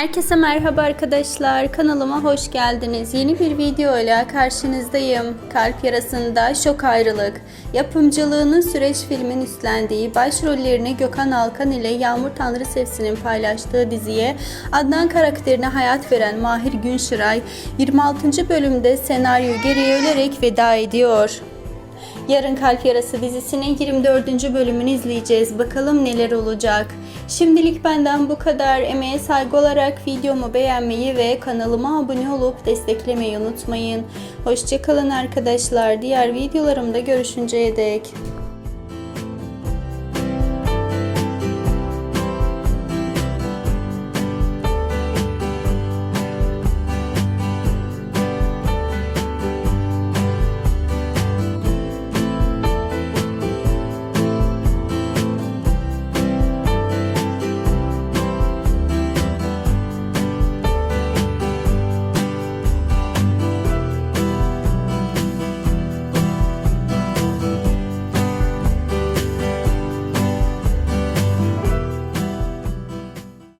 Herkese merhaba arkadaşlar. Kanalıma hoş geldiniz. Yeni bir video ile karşınızdayım. Kalp Yarasında Şok Ayrılık. Yapımcılığını Süreç filmin üstlendiği, başrollerini Gökhan Alkan ile Yağmur Tanrı Sevsin'in paylaştığı diziye Adnan karakterine hayat veren Mahir Günşıray 26. bölümde senaryo geriye ölerek veda ediyor. Yarın Kalp Yarası dizisinin 24. bölümünü izleyeceğiz. Bakalım neler olacak. Şimdilik benden bu kadar. Emeğe saygı olarak videomu beğenmeyi ve kanalıma abone olup desteklemeyi unutmayın. Hoşçakalın arkadaşlar. Diğer videolarımda görüşünceye dek.